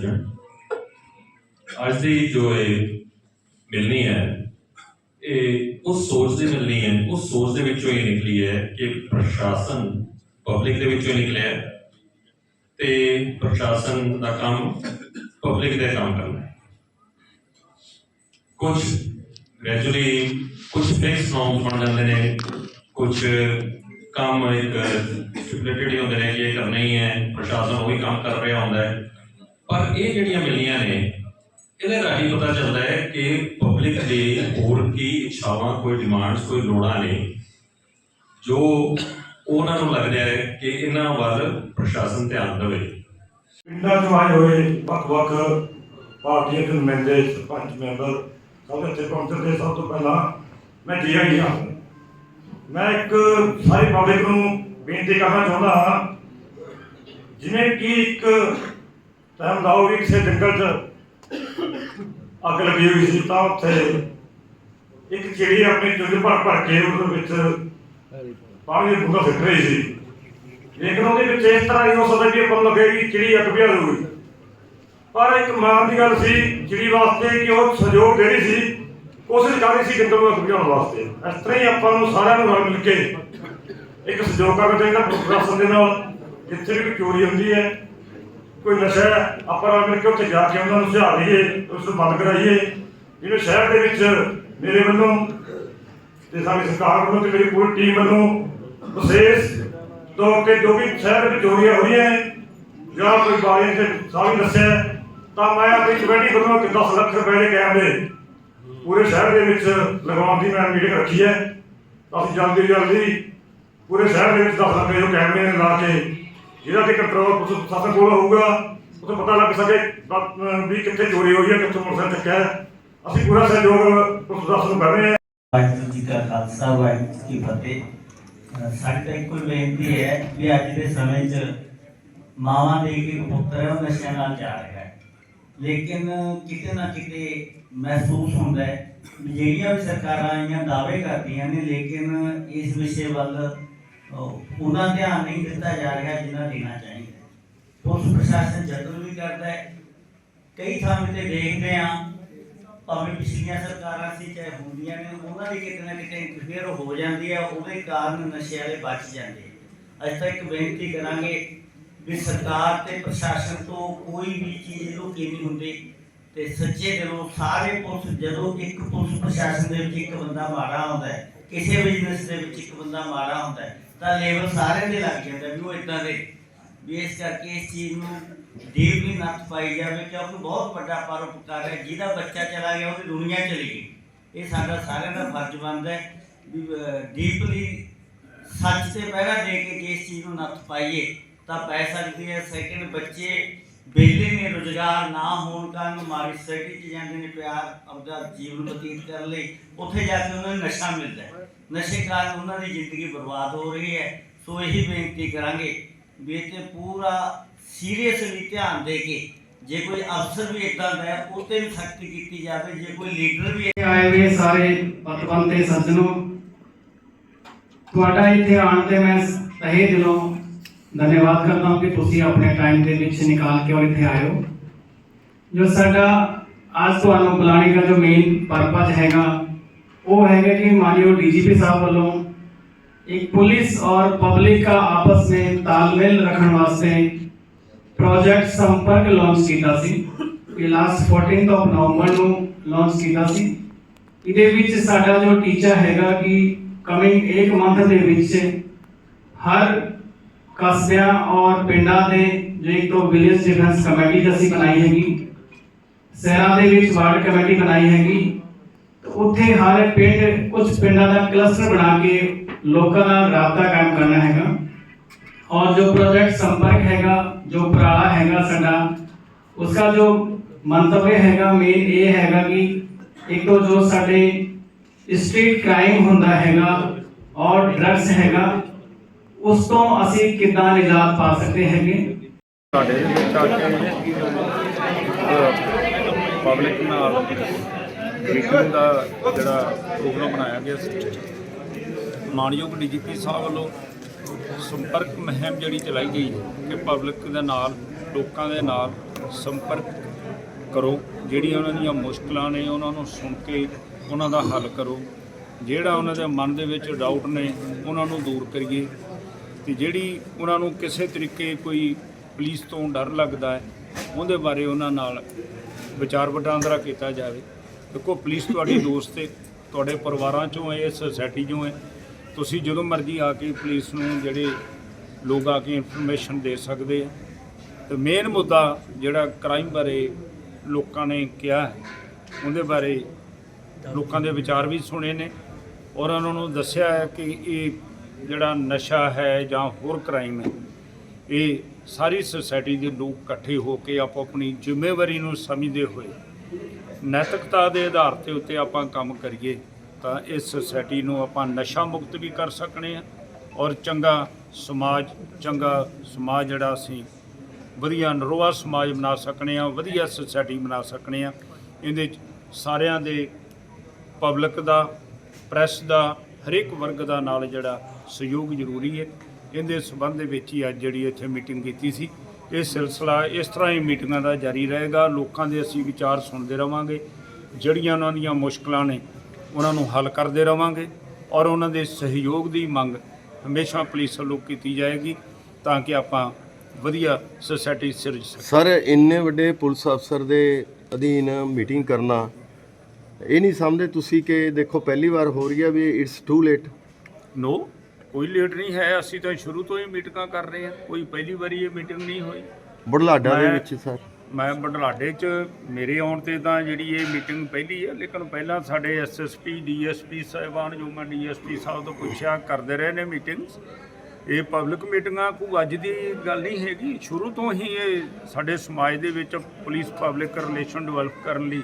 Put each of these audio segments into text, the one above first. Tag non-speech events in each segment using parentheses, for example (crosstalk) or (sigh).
ਸੱਜਣ ਅੱਜ ਦੀ ਜੋ ਇਹ ਮਿਲਣੀ ਹੈ, ਇਹ ਉਸ ਸੋਚ ਦੀ ਮਿਲਣੀ ਹੈ, ਉਸ ਸੋਚ ਦੇ ਵਿੱਚੋਂ ਇਹ ਨਿਕਲੀ ਹੈ ਕਿ ਪ੍ਰਸ਼ਾਸਨ ਪਬਲਿਕ ਦੇ ਵਿੱਚੋਂ ਨਿਕਲਿਆ ਹੈ ਤੇ ਪ੍ਰਸ਼ਾਸਨ ਦਾ ਕੰਮ ਪਬਲਿਕ ਦੇ ਕੰਮ ਕਰਨਾ ਹੈ। ਕੁਝ ਗ੍ਰੈਜੂਅਲੀ ਕੁਝ ਫਿਕਸ ਨੋਰਮਸ ਬਣ ਜਾਂਦੇ ਨੇ, ਕੁਝ ਕੰਮ ਇੱਕ ਸਟਿਪੂਲੇਟਡ ਹੀ ਹੁੰਦੇ ਨੇ ਕਿ ਇਹ ਕਰਨਾ ਹੀ ਹੈ, ਪ੍ਰਸ਼ਾਸਨ ਉਹੀ ਕੰਮ ਕਰ ਰਿਹਾ ਹੁੰਦਾ ਹੈ। ਪਰ ਇਹ ਜਿਹੜੀਆਂ ਮਿਲੀਆਂ ਨੇ, ਇਹਦੇ ਰਾਹੀਂ ਪਤਾ ਚੱਲਦਾ ਹੈ ਕਿ ਪਬਲਿਕ ਦੇ ਹੋਰ ਕੀ ਇੱਛਾਵਾਂ, ਕੋਈ ਡਿਮਾਂਡਸ ਕੋਈ ਲੋੜਾਂ ਨੇ, ਜੋ ਉਹਨਾਂ ਨੂੰ ਲੱਗ ਰਿਹਾ ਹੈ ਕਿ ਇਹਨਾਂ ਵੱਲ ਪ੍ਰਸ਼ਾਸਨ ਧਿਆਨ ਦੇਵੇ। ਪਿੰਡਾਂ ਚੋਂ ਆਏ ਹੋਏ ਵੱਖ-ਵੱਖ ਪਾਰਟੀਆਂ ਦੇ ਨੁਮਾਇੰਦੇ, ਸਰਪੰਚ, ਮੈਂਬਰ, ਸਭ ਇੱਥੇ ਪਹੁੰਚਣ ਸਭ ਤੋਂ ਪਹਿਲਾਂ ਮੈਂ ਜੀ ਹਾਂ ਮੈਂ ਇੱਕ ਸਾਰੀ ਪਬਲਿਕ ਨੂੰ ਬੇਨਤੀ ਕਰਨਾ ਚਾਹੁੰਦਾ ਹਾਂ, ਜਿਵੇਂ ਕਿ ਇੱਕ ਟਾਈਮ ਦਾ ਵੀ ਕਿਸੇ ਜੰਗਲ 'ਚ ਅੱਗ ਲੱਗੀ ਹੋਈ ਸੀ ਤਾਂ ਉੱਥੇ ਇੱਕ ਚਿੜੀ ਆਪਣੀ ਚੁੰਝ ਭਰ ਭਰ ਕੇ ਉਹਦੇ ਵਿੱਚ ਪਾਣੀ ਦੀ ਬੂੰਦਾਂ ਸਿੱਟ ਰਹੀ ਸੀ। ਲੇਕਿਨ ਉਹਦੇ ਵਿੱਚ ਇਸ ਤਰ੍ਹਾਂ ਹੀ ਹੋ ਸਕਦਾ ਕਿ ਆਪਾਂ ਨੂੰ ਚਿੜੀ ਅੱਗ ਪਿਆ ਹੋਊਗੀ ਪਰ ਇੱਕ ਮਾਣ ਦੀ ਗੱਲ ਸੀ, ਚਿੜੀ ਵਾਸਤੇ ਕਿ ਉਹ ਸਹਿਯੋਗ ਦੇ ਰਹੀ ਸੀ, ਕੋਸ਼ਿਸ਼ ਕਰ ਰਹੀ ਸੀ ਜੰਗਲ ਨੂੰ ਅੱਗ ਬੁਝਾਉਣ ਵਾਸਤੇ। ਇਸ ਤਰ੍ਹਾਂ ਹੀ ਆਪਾਂ ਨੂੰ ਸਾਰਿਆਂ ਨੂੰ ਰਲ ਮਿਲ ਕੇ ਇੱਕ ਸਹਿਯੋਗ ਕਰਨਾ ਚਾਹੀਦਾ ਪ੍ਰਸ਼ਾਸਨ ਦੇ ਨਾਲ, ਜਿੱਥੇ ਵੀ ਕੋਈ ਚੋਰੀ ਹੁੰਦੀ ਹੈ ਕੋਈ ਨਸ਼ਾ ਆਪਾਂ ਰਲ ਮਿਲ ਕੇ ਉੱਥੇ ਜਾ ਕੇ ਉਹਨਾਂ ਨੂੰ ਸੁਝਾਅ ਦਈਏ, ਉਸ ਨੂੰ ਬੰਦ ਕਰਾਈਏ। ਜਿਹੜੇ ਸ਼ਹਿਰ ਦੇ ਵਿੱਚ ਮੇਰੇ ਵੱਲੋਂ ਤੇ ਸਾਡੀ ਸਰਕਾਰ ਵੱਲੋਂ ਤੇ ਮੇਰੀ ਪੂਰੀ ਟੀਮ ਵੱਲੋਂ ਵਿਸ਼ੇਸ਼ ਤੌਰ ਤੇ ਜੋ ਵੀ ਸ਼ਹਿਰ ਵਿੱਚ ਚੋਰੀਆਂ ਹੋ ਰਹੀਆਂ ਨੇ, ਜਾਂ ਕੋਈ ਬਾਰੀਆਂ ਤੇ ਸਾਰੀ ਦੱਸਿਆ ਤਾਂ ਮੈਂ ਆਪਣੀ ਕਮੇਟੀ ਵੱਲੋਂ ਇੱਕ 10 ਲੱਖ ਰੁਪਏ ਦੇ ਕੈਮਰੇ ਪੂਰੇ ਸ਼ਹਿਰ ਦੇ ਵਿੱਚ ਲਗਾਉਣ ਦੀ ਮੈਂ ਮੀਟਿੰਗ ਰੱਖੀ ਹੈ। ਅਸੀਂ ਜਲਦੀ ਜਲਦੀ ਪੂਰੇ ਸ਼ਹਿਰ ਦੇ ਵਿੱਚ 10 ਲੱਖ ਦੇ ਕੈਮਰੇ ਨੇ ਲਾ ਕੇ ਜਿਹਦਾ ਤੇ ਕੰਟਰੋਲ ਪੁਲਿਸ ਪ੍ਰਸ਼ਾਸਨ ਕੋਲ ਹੋਊਗਾ, ਉੱਥੇ ਪਤਾ ਲੱਗ ਸਕੇ ਵੀ ਕਿੱਥੇ ਚੋਰੀ ਹੋਈ ਹੈ, ਕਿੱਥੋਂ ਮੋਟਰਸਾਈਕਲ ਚੱਕਿਆ ਹੈ। ਅਸੀਂ ਪੂਰਾ ਸਹਿਯੋਗ ਪੁਲਿਸ ਪ੍ਰਸ਼ਾਸਨ ਨੂੰ ਕਰ ਰਹੇ ਹਾਂ ਵਾਹਿਗੁਰੂ ਜੀ ਕਾ ਖਾਲਸਾ, ਵਾਹਿਗੁਰੂ ਕੀ ਫਤਿਹ। ਅਹ ਇੱਕੋ ਬੇਨਤੀ ਹੈ ਵੀ ਅੱਜ ਦੇ ਸਮੇਂ 'ਚ ਮਾਵਾਂ ਦੇ ਕੇ ਪੁੱਤਰ ਹੈ ਨਸ਼ਿਆਂ ਨਾਲ ਜਾ ਰਿਹਾ ਹੈ। ਲੇਕਿਨ ਕਿਤੇ ਨਾ ਕਿਤੇ ਮਹਿਸੂਸ ਹੁੰਦਾ ਹੈ ਜਿਹੜੀਆਂ ਵੀ ਸਰਕਾਰਾਂ ਆਈਆਂ, ਦਾਅਵੇ ਕਰਦੀਆਂ ਨੇ, ਲੇਕਿਨ ਇਸ ਵਿਸ਼ੇ ਵੱਲ ਉਹਨਾਂ ਧਿਆਨ ਨਹੀਂ ਦਿੱਤਾ ਜਾ ਰਿਹਾ ਜਿੰਨਾ ਦੇਣਾ ਚਾਹੀਦਾ ਪੁਲਿਸ ਪ੍ਰਸ਼ਾਸਨ ਯਤਨ ਵੀ ਕਰਦਾ ਹੈ। ਕਈ ਥਾਵਾਂ ਤੇ ਦੇਖਦੇ ਆ ਭਾਵੇਂ ਪਿਛਲੀਆਂ ਸਰਕਾਰਾਂ ਸੀ, ਚਾਹੇ ਹੁੰਦੀਆਂ ਨੇ, ਉਹਨਾਂ ਦੀ ਕਿਤੇ ਨਾ ਕਿਤੇ ਇੰਟਰਫੇਅਰ ਹੋ ਜਾਂਦੀ ਹੈ, ਉਹਦੇ ਕਾਰਨ ਨਸ਼ੇ ਵਾਲੇ ਬਚ ਜਾਂਦੇ ਅੱਜ ਤਾਂ ਇੱਕ ਬੇਨਤੀ ਕਰਾਂਗੇ ਵੀ ਸਰਕਾਰ ਤੇ ਪ੍ਰਸ਼ਾਸਨ ਤੋਂ ਕੋਈ ਵੀ ਚੀਜ਼ ਲੁਕੀ ਨਹੀਂ ਹੁੰਦੀ ਤੇ ਸੱਚੇ ਦਿਲੋਂ ਸਾਰੇ ਪੁਲਿਸ, ਜਦੋਂ ਇੱਕ ਪੁਲਿਸ ਪ੍ਰਸ਼ਾਸਨ ਦੇ ਵਿੱਚ ਇੱਕ ਬੰਦਾ ਮਾੜਾ ਹੁੰਦਾ ਹੈ, ਕਿਸੇ ਬਿਜ਼ਨਸ ਦੇ ਵਿੱਚ ਇੱਕ ਬੰਦਾ ਮਾੜਾ ਹੁੰਦਾ ਹੈ ਤਾਂ ਲੇਬਲ ਸਾਰਿਆਂ ਦੇ ਲੱਗ ਜਾਂਦਾ ਵੀ ਉਹ ਇਦਾਂ ਦੇ। ਵੀ ਇਸ ਕਰਕੇ ਇਸ ਚੀਜ਼ ਨੂੰ ਡੀਪਲੀ ਨੱਥ ਪਾਈ ਜਾਵੇ ਕਿਉਂਕਿ ਬਹੁਤ ਵੱਡਾ ਪਰਉਪਕਾਰ ਹੈ, ਜਿਹਦਾ ਬੱਚਾ ਚਲਾ ਗਿਆ, ਉਹਦੀ ਦੁਨੀਆ ਚਲੀ ਗਈ। ਇਹ ਸਾਡਾ ਸਾਰਿਆਂ ਦਾ ਫਰਜ਼ ਬਣਦਾ ਹੈ ਵੀ ਡੀਪਲੀ ਸੱਚ ਤੇ ਪਹਿਰਾ ਦੇ ਕੇ ਜੇ ਇਸ ਚੀਜ਼ ਨੂੰ ਨੱਥ ਪਾਈਏ, ਤਾਂ ਪੈ ਸਕਦੀ ਹੈ ਸੈਕਿੰਡ ਬੱਚੇ ਬੇਲੇ ਨੇ ਰੁਜ਼ਗਾਰ ਨਾ ਹੋਣ ਕਾਰਨ ਮਾਰੀ ਸੋਸਾਇਟੀ 'ਚ ਜਾਂਦੇ ਨੇ ਪਿਆਰ, ਆਪਦਾ ਜੀਵਨ ਬਤੀਤ ਕਰਨ ਲਈ, ਉੱਥੇ ਜਾ ਕੇ ਉਹਨਾਂ ਨੂੰ ਨਸ਼ਾ ਮਿਲਦਾ ਹੈ। ਨਸ਼ੇ ਕਾਰਨ ਉਹਨਾਂ ਦੀ ਜ਼ਿੰਦਗੀ ਬਰਬਾਦ ਹੋ ਰਹੀ ਹੈ। ਸੋ ਇਹੀ ਬੇਨਤੀ ਕਰਾਂਗੇ ਵੀ ਇਹ ਤੇ ਪੂਰਾ ਸੀਰੀਅਸਲੀ ਧਿਆਨ ਦੇ ਕੇ ਜੇ ਕੋਈ ਅਫਸਰ ਵੀ ਇਦਾਂ ਦਾ ਹੈ ਉਹ ਤੇ ਵੀ ਸਖਤੀ ਕੀਤੀ ਜਾਵੇ। ਜੇ ਕੋਈ ਲੀਡਰ ਵੀ ਆਏ ਹੋਏ ਸਾਰੇ ਪਤਵੰਤੇ, ਸੱਜਣੋ, ਤੁਹਾਡਾ ਇੱਥੇ ਆਉਣ ਤੇ ਮੈਂ ਤਹਿ ਦਿਲੋਂ ਧੰਨਵਾਦ ਕਰਦਾ ਹਾਂ ਕਿ ਤੁਸੀਂ ਆਪਣੇ ਟਾਈਮ ਦੇ ਵਿੱਚ ਨਿਕਾਲ ਕੇ ਔਰ ਇੱਥੇ ਆਏ ਹੋ ਜੋ ਸਾਡਾ ਅੱਜ ਤੁਹਾਨੂੰ ਬੁਲਾਣੇ ਦਾ ਜੋ ਮੇਨ ਪਰਪਸ ਹੈਗਾ ਉਹ ਹੈਗਾ ਕਿ ਮਾਨਯੋਗ ਡੀਜੀਪੀ ਸਾਹਿਬ ਵੱਲੋਂ एक पुलिस और पब्लिक का आपस में तालमेल रखने वास्ते ਪ੍ਰੋਜੈਕਟ ਸੰਪਰਕ ਲਾਂਚ ਕੀਤਾ ਸੀ ਇਹ ਲਾਸਟ 14th ਆਫ ਨਵੰਬਰ ਨੂੰ ਲਾਂਚ ਕੀਤਾ ਸੀ ਇਹਦੇ ਵਿੱਚ ਸਾਡਾ ਜੋ ਟੀਚਾ ਹੈਗਾ ਕਿ ਕਮਿੰਗ 1 ਮੰਥ ਦੇ ਵਿੱਚ ਹਰ ਕਸਬਿਆਂ ਔਰ ਪਿੰਡਾਂ ਦੇ ਜੋ ਇੱਕ ਤੋਂ ਵਿਲੇਜ ਡਿਫੈਂਸ ਕਮੇਟੀ ਅਸੀਂ ਬਣਾਈ ਹੈਗੀ ਸ਼ਹਿਰਾਂ ਦੇ ਵਿੱਚ ਵਾਰਡ ਕਮੇਟੀ ਬਣਾਈ ਹੈਗੀ ਤੇ ਉੱਥੇ ਹਰ ਪਿੰਡ ਕੁਝ ਪਿੰਡਾਂ ਦਾ ਕਲਸਟਰ ਬਣਾ ਕੇ ਲੋਕਾਂ ਨਾਲ ਰਾਬਤਾ ਕਾਇਮ ਕਰਨਾ ਹੈਗਾ और जो प्रोजेक्ट संपर्क हैगा जो उपराला हैगा साडा उसका जो मंतव्य हैगा मेन ये हैगा कि एक तो जो साडे स्ट्रीट क्राइम ਹੁੰਦਾ ਹੈਗਾ ਔਰ ਡਰੱਗਸ ਹੈਗਾ ਉਸ ਤੋਂ ਅਸੀਂ ਕਿੱਦਾਂ ਨਿਜਾਤ ਪਾ ਸਕਦੇ ਹੈਗੇ? ਸਾਡੇ ਪਬਲਿਕ ਨਾਲ ਮੀਟਿੰਗ ਦਾ ਜਿਹੜਾ ਪ੍ਰੋਗਰਾਮ ਬਣਾਇਆ ਗਿਆ ਸੀ। ਮਾਨਯੋਗ ਡੀਜੀਪੀ ਸਾਹਿਬ ਵੱਲੋਂ ਸੰਪਰਕ ਮੁਹਿੰਮ ਜਿਹੜੀ ਚਲਾਈ ਗਈ ਕਿ ਪਬਲਿਕ ਦੇ ਨਾਲ, ਲੋਕਾਂ ਦੇ ਨਾਲ ਸੰਪਰਕ ਕਰੋ। ਜਿਹੜੀਆਂ ਉਹਨਾਂ ਦੀਆਂ ਮੁਸ਼ਕਲਾਂ ਨੇ, ਉਹਨਾਂ ਨੂੰ ਸੁਣ ਕੇ ਉਹਨਾਂ ਦਾ ਹੱਲ ਕਰੋ। ਜਿਹੜਾ ਉਹਨਾਂ ਦੇ ਮਨ ਦੇ ਵਿੱਚ ਡਾਊਟ ਨੇ, ਉਹਨਾਂ ਨੂੰ ਦੂਰ ਕਰੀਏ। ਤੇ ਜਿਹੜੀ ਉਹਨਾਂ ਨੂੰ ਕਿਸੇ ਤਰੀਕੇ ਕੋਈ ਪੁਲਿਸ ਤੋਂ ਡਰ ਲੱਗਦਾ ਹੈ ਉਹਦੇ ਬਾਰੇ ਉਹਨਾਂ ਨਾਲ ਵਿਚਾਰ ਵਟਾਂਦਰਾ ਕੀਤਾ ਜਾਵੇ। ਦੇਖੋ ਪੁਲਿਸ ਤੁਹਾਡੀ (coughs) ਦੋਸਤ ਹੈ ਤੁਹਾਡੇ ਪਰਿਵਾਰਾਂ ਚੋਂ ਹੈ ਸੁਸਾਇਟੀ ਚੋਂ ਹੈ। ਤੁਸੀਂ ਜਦੋਂ ਮਰਜ਼ੀ ਆ ਕੇ ਪੁਲਿਸ ਨੂੰ ਜਿਹੜੇ ਲੋਕ ਆ ਕੇ ਇਨਫੋਰਮੇਸ਼ਨ ਦੇ ਸਕਦੇ ਆ। ਤੇ ਮੇਨ ਮੁੱਦਾ ਜਿਹੜਾ ਕ੍ਰਾਈਮ ਬਾਰੇ ਲੋਕਾਂ ਨੇ ਕਿਹਾ ਹੈ ਉਹਦੇ ਬਾਰੇ ਲੋਕਾਂ ਦੇ ਵਿਚਾਰ ਵੀ ਸੁਣੇ ਨੇ। ਔਰ ਉਹਨਾਂ ਨੂੰ ਦੱਸਿਆ ਹੈ ਕਿ ਇਹ ਜਿਹੜਾ ਨਸ਼ਾ ਹੈ ਜਾਂ ਹੋਰ ਕ੍ਰਾਈਮ ਹੈ, ਇਹ ਸਾਰੀ ਸੁਸਾਇਟੀ ਦੇ ਲੋਕ ਇਕੱਠੇ ਹੋ ਕੇ ਆਪੋ ਆਪਣੀ ਜ਼ਿੰਮੇਵਾਰੀ ਨੂੰ ਸਮਝਦੇ ਹੋਏ ਨੈਤਿਕਤਾ ਦੇ ਆਧਾਰ ਤੇ ਉੱਤੇ ਆਪਾਂ ਕੰਮ ਕਰੀਏ, ਤਾਂ ਇਸ ਸੁਸਾਇਟੀ ਨੂੰ ਆਪਾਂ ਨਸ਼ਾ ਮੁਕਤ ਵੀ ਕਰ ਸਕਣੇ ਆ ਔਰ ਚੰਗਾ ਸਮਾਜ ਚੰਗਾ ਸਮਾਜ ਜਿਹੜਾ ਅਸੀਂ ਵਧੀਆ ਨਰੋਆ ਸਮਾਜ ਬਣਾ ਸਕਣੇ ਆ, ਵਧੀਆ ਸੁਸਾਇਟੀ ਬਣਾ ਸਕਣੇ ਆ। ਇਹਦੇ 'ਚ ਸਾਰਿਆਂ ਦੇ ਪਬਲਿਕ ਦਾ ਪ੍ਰੈਸ ਦਾ ਹਰੇਕ ਵਰਗ ਦਾ ਨਾਲ ਜਿਹੜਾ ਸਹਿਯੋਗ ਜ਼ਰੂਰੀ ਹੈ। ਇਹਦੇ ਸਬੰਧ ਦੇ ਵਿੱਚ ਹੀ ਅੱਜ ਜਿਹੜੀ ਇੱਥੇ ਮੀਟਿੰਗ ਕੀਤੀ ਸੀ। ਇਹ ਸਿਲਸਿਲਾ ਇਸ ਤਰ੍ਹਾਂ ਹੀ ਮੀਟਿੰਗਾਂ ਦਾ ਜਾਰੀ ਰਹੇਗਾ। ਲੋਕਾਂ ਦੇ ਅਸੀਂ ਵਿਚਾਰ ਸੁਣਦੇ ਰਵਾਂਗੇ। ਜਿਹੜੀਆਂ ਉਹਨਾਂ ਦੀਆਂ ਮੁਸ਼ਕਲਾਂ ਨੇ, ਉਹਨਾਂ ਨੂੰ ਹੱਲ ਕਰਦੇ ਰਵਾਂਗੇ ਔਰ ਉਹਨਾਂ ਦੇ ਸਹਿਯੋਗ ਦੀ ਮੰਗ ਹਮੇਸ਼ਾ ਪੁਲਿਸ ਵੱਲੋਂ ਕੀਤੀ ਜਾਏਗੀ ਤਾਂ ਕਿ ਆਪਾਂ ਵਧੀਆ ਸੁਸਾਇਟੀ ਸਿਰਜ ਸਕੀਏ। ਸਰ, ਇੰਨੇ ਵੱਡੇ ਪੁਲਿਸ ਅਫਸਰ ਦੇ ਅਧੀਨ ਮੀਟਿੰਗ ਕਰਨਾ ਇਹ ਨਹੀਂ ਸਮਝਦੇ ਤੁਸੀਂ ਕਿ ਦੇਖੋ ਪਹਿਲੀ ਵਾਰ ਹੋ ਰਹੀ ਹੈ ਵੀ ਇਟਸ ਟੂ ਲੇਟ ਨੋ ਕੋਈ ਲੇਟ ਨਹੀਂ ਹੈ। ਅਸੀਂ ਤਾਂ ਸ਼ੁਰੂ ਤੋਂ ਹੀ ਮੀਟਿੰਗਾਂ ਕਰ ਰਹੇ ਹਾਂ। ਕੋਈ ਪਹਿਲੀ ਵਾਰੀ ਇਹ ਮੀਟਿੰਗ ਨਹੀਂ ਹੋਈ। ਬੁਢਲਾਡਾ ਦੇ ਮੈਂ- ਵਿੱਚ ਸਰ। ਮੈਂ ਬਡਲਾਡੇ 'ਚ ਮੇਰੇ ਆਉਣ ਤੇ ਤਾਂ ਜਿਹੜੀ ਇਹ ਮੀਟਿੰਗ ਪਹਿਲੀ ਹੈ ਲੇਕਿਨ ਪਹਿਲਾਂ ਸਾਡੇ ਐਸਐਸਪੀ ਡੀਐਸਪੀ ਸਾਹਿਬਾਨ ਜੋ ਮੈਂ ਡੀਐਸਪੀ ਸਾਹਿਬ ਤੋਂ ਪੁੱਛਿਆ ਕਰਦੇ ਰਹੇ ਨੇ ਮੀਟਿੰਗਸ। ਇਹ ਪਬਲਿਕ ਮੀਟਿੰਗਾਂ ਕੋਈ ਅੱਜ ਦੀ ਗੱਲ ਨਹੀਂ ਹੈਗੀ। ਸ਼ੁਰੂ ਤੋਂ ਹੀ ਇਹ ਸਾਡੇ ਸਮਾਜ ਦੇ ਵਿੱਚ ਪੁਲਿਸ ਪਬਲਿਕ ਰਿਲੇਸ਼ਨ ਡਿਵੈਲਪ ਕਰਨ ਲਈ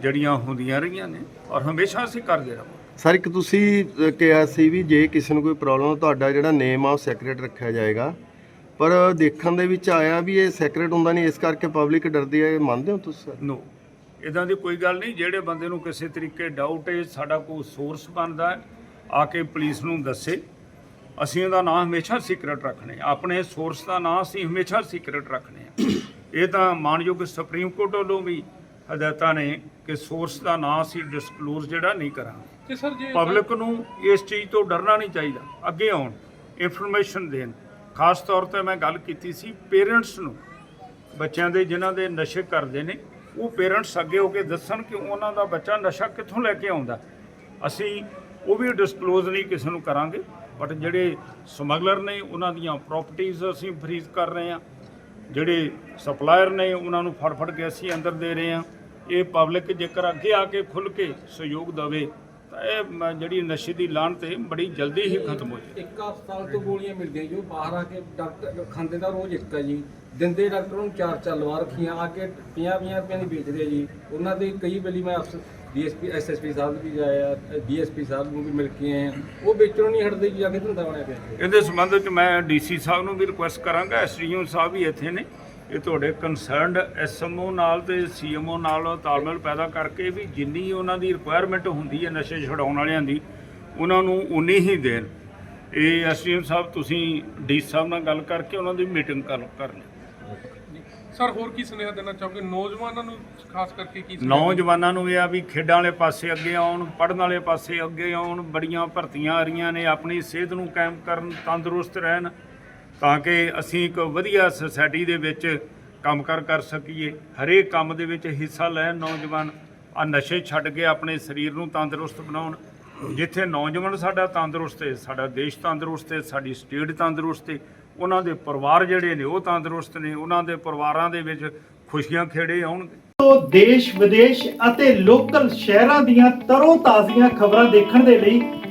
ਜਿਹੜੀਆਂ ਹੁੰਦੀਆਂ ਰਹੀਆਂ ਨੇ ਔਰ ਹਮੇਸ਼ਾ ਅਸੀਂ ਕਰਦੇ ਰਹਾਂਗੇ। ਸਰ ਇੱਕ ਤੁਸੀਂ ਅ, ਕਿਹਾ ਸੀ ਵੀ ਜੇ ਕਿਸੇ ਨੂੰ ਕੋਈ ਪ੍ਰੋਬਲਮ ਤੁਹਾਡਾ ਜਿਹੜਾ ਨੇਮ ਆ ਉਹ ਸੈਕਰੇਟ ਰੱਖਿਆ ਜਾਏਗਾ। ਪਰ ਦੇਖਣ ਦੇ ਵਿੱਚ ਆਇਆ ਵੀ ਇਹ ਸੈਕਰੇਟ ਹੁੰਦਾ ਨਹੀਂ ਇਸ ਕਰਕੇ ਪਬਲਿਕ ਡਰਦੀ ਹੈ ਇਹ ਮੰਨਦੇ ਹੋ ਤੁਸੀਂ ਸਰ? ਨੋ ਇਦਾਂ ਦੀ ਕੋਈ ਗੱਲ ਨਹੀਂ ਜਿਹੜੇ ਬੰਦੇ ਨੂੰ ਕਿਸੇ ਤਰੀਕੇ ਡਾਊਟ ਹੈ ਸਾਡਾ ਕੋਈ ਸੋਰਸ ਬਣਦਾ ਹੈ ਆ ਕੇ ਪੁਲਿਸ ਨੂੰ ਦੱਸੇ। ਅਸੀਂ ਉਹਦਾ ਨਾਮ ਹਮੇਸ਼ਾ ਸੀਕ੍ਰੇਟ ਰੱਖਣੇ ਆ। ਆਪਣੇ ਸੋਰਸ ਦਾ ਨਾਮ ਅਸੀਂ ਹਮੇਸ਼ਾ ਸੀਕ੍ਰੇਟ ਰੱਖਣੇ ਆ। ਇਹ ਤਾਂ ਮਾਨਯੋਗ ਸੁਪਰੀਮ ਕੋਰਟ ਵੱਲੋਂ ਵੀ ਹਦਾਇਤਾਂ ਨੇ ਕਿ ਸੋਰਸ ਦਾ ਨਾਮ ਅਸੀਂ ਡਿਸਕਲੋਜ਼ ਜਿਹੜਾ ਨਹੀਂ ਕਰਾਂਗੇ। ਤੇ ਸਰ ਜੇ ਪਬਲਿਕ ਨੂੰ ਇਸ ਚੀਜ਼ ਤੋਂ ਡਰਨਾ ਨਹੀਂ ਚਾਹੀਦਾ। ਅੱਗੇ ਆਉਣ ਇਨਫੋਰਮੇਸ਼ਨ ਦੇਣ। ਖਾਸ ਤੌਰ ਤੇ ਮੈਂ ਗੱਲ ਕੀਤੀ ਸੀ ਪੇਰੈਂਟਸ ਨੂੰ। ਬੱਚਿਆਂ ਦੇ ਜਿਨ੍ਹਾਂ ਦੇ ਨਸ਼ੇ ਕਰਦੇ ਨੇ ਉਹ ਪੇਰੈਂਟਸ ਅੱਗੇ ਹੋ ਕੇ ਦੱਸਣ ਕਿ ਉਹਨਾਂ ਦਾ ਬੱਚਾ ਨਸ਼ਾ ਕਿੱਥੋਂ ਲੈ ਕੇ ਆਉਂਦਾ। ਅਸੀਂ ਉਹ ਵੀ ਡਿਸਕਲੋਜ਼ ਨਹੀਂ ਕਿਸੇ ਨੂੰ ਕਰਾਂਗੇ ਬਟ ਜਿਹੜੇ ਸਮਗਲਰ ਨੇ ਉਹਨਾਂ ਦੀਆਂ ਪ੍ਰਾਪਰਟੀਆਂ ਅਸੀਂ ਫਰੀਜ਼ ਕਰ ਰਹੇ ਹਾਂ। ਜਿਹੜੇ ਸਪਲਾਇਰ ਨੇ ਉਹਨਾਂ ਨੂੰ ਫੜ ਫੜ ਕੇ ਅਸੀਂ ਅੰਦਰ ਦੇ ਰਹੇ ਹਾਂ। ਇਹ ਪਬਲਿਕ ਜੇਕਰ ਅੱਗੇ ਆ ਕੇ ਖੁੱਲ ਕੇ ਸਹਿਯੋਗ ਦੇਵੇ ਤਾਂ ਇਹ ਜਿਹੜੀ ਨਸ਼ੇ ਦੀ ਲਾਹਨਤ ਹੈ ਬੜੀ ਜਲਦੀ ਹੀ ਖਤਮ ਹੋ ਜਾਏ। ਇੱਕ ਹਸਪਤਾਲ ਤੋਂ ਗੋਲੀਆਂ ਮਿਲਦੀਆਂ ਜੋ ਬਾਹਰ ਆ ਕੇ ਡਾਕਟਰ ਖਾਂਦੇ ਦਾ ਰੋਜ਼ ਇੱਕ ਹੈ ਜੀ। ਦਿੰਦੇ ਡਾਕਟਰ ਨੂੰ ਚਾਰ ਚਾਰ ਲਵਾ ਰੱਖੀਆਂ ਆ ਕੇ 50 50 ਰੁਪਏ ਦੀ ਵੇਚਦੇ ਆ ਜੀ। ਉਹਨਾਂ ਦੇ ਕਈ ਵੇਲੇ ਮੈਂ ਅਫਸਰ ਡੀਐਸਪੀ ਐਸਐਸਪੀ ਸਾਹਿਬ ਵੀ ਜਾਇਆ ਡੀਐਸਪੀ ਸਾਹਿਬ ਨੂੰ ਵੀ ਮਿਲ ਕੇ ਆਏ ਆ। ਉਹ ਵੇਚਣੋਂ ਨਹੀਂ ਹਟਦੇ ਜੀ ਆ ਕੇ ਧੰਦਾ ਬਣਿਆ ਪਿਆ ਇਹਦੇ ਸੰਬੰਧ ਵਿੱਚ ਮੈਂ ਡੀਸੀ ਸਾਹਿਬ ਨੂੰ ਵੀ ਰਿਕੁਐਸਟ ਕਰਾਂਗਾ ਐਸਡੀਓ ਸਾਹਿਬ ਵੀ ਇੱਥੇ ਨੇ। ਇਹ ਤੁਹਾਡੇ ਕੰਸਰਨਡ ਐਸਐਮਓ ਨਾਲ ਤੇ ਸੀਐਮਓ ਨਾਲ ਤਾਲਮੇਲ ਪੈਦਾ ਕਰਕੇ ਵੀ ਜਿੰਨੀ ਉਹਨਾਂ ਦੀ ਰਿਕੁਆਇਰਮੈਂਟ ਹੁੰਦੀ ਹੈ ਨਸ਼ੇ ਛਡਾਉਣ ਵਾਲਿਆਂ ਦੀ ਉਹਨਾਂ ਨੂੰ ਉਨੀ ਹੀ ਦੇਣ। ਇਹ ਐਸਡੀਓ ਸਾਹਿਬ ਤੁਸੀਂ ਡੀ ਸਾਹਿਬ ਨਾਲ ਗੱਲ ਕਰਕੇ ਉਹਨਾਂ ਦੀ ਮੀਟਿੰਗ ਕਰ ਕਰਨੀ ਸਰ ਹੋਰ ਕੀ ਸੁਨੇਹਾ ਦੇਣਾ ਚਾਹੋਗੇ? ਨੌਜਵਾਨਾਂ ਨੂੰ ਖਾਸ ਕਰਕੇ ਕੀ ਨੌਜਵਾਨਾਂ ਨੂੰ ਇਹ ਆ ਵੀ ਖੇਡਾਂ ਵਾਲੇ ਪਾਸੇ ਅੱਗੇ ਆਉਣ ਪੜ੍ਹਨ ਵਾਲੇ ਪਾਸੇ ਅੱਗੇ ਆਉਣ ਬੜੀਆਂ ਭਰਤੀਆਂ ਆ ਰਹੀਆਂ ਨੇ ਆਪਣੀ ਸਿਹਤ ਨੂੰ ਕਾਇਮ ਕਰਨ ਤੰਦਰੁਸਤ ਰਹਿਣ। ਤਾਂ ਕਿ ਅਸੀਂ ਇੱਕ ਵਧੀਆ ਸੁਸਾਇਟੀ ਦੇ ਵਿੱਚ ਕੰਮ ਕੰਮਕਾਰ ਕਰ ਸਕੀਏ। ਹਰੇਕ ਕੰਮ ਦੇ ਵਿੱਚ ਹਿੱਸਾ ਲੈਣ ਨੌਜਵਾਨ ਆ ਨਸ਼ੇ ਛੱਡ ਕੇ ਆਪਣੇ ਸਰੀਰ ਨੂੰ ਤੰਦਰੁਸਤ ਬਣਾਉਣ। ਜਿੱਥੇ ਨੌਜਵਾਨ ਸਾਡਾ ਤੰਦਰੁਸਤ ਹੈ, ਸਾਡਾ ਦੇਸ਼ ਤੰਦਰੁਸਤ ਹੈ, ਸਾਡੀ ਸਟੇਟ ਤੰਦਰੁਸਤ ਹੈ, ਉਹਨਾਂ ਦੇ ਪਰਿਵਾਰ ਜਿਹੜੇ ਨੇ ਉਹ ਤੰਦਰੁਸਤ ਨੇ, ਉਹਨਾਂ ਦੇ ਪਰਿਵਾਰਾਂ ਦੇ ਵਿੱਚ ਖੁਸ਼ੀਆਂ ਖੇੜੇ ਆਉਣਗੇ। ਤੋਂ ਦੇਸ਼ ਵਿਦੇਸ਼ ਅਤੇ ਲੋਕਲ ਸ਼ਹਿਰਾਂ ਦੀਆਂ ਤਰੋ ਤਾਜ਼ੀਆਂ ਖਬਰਾਂ ਦੇਖਣ ਦੇ ਲਈ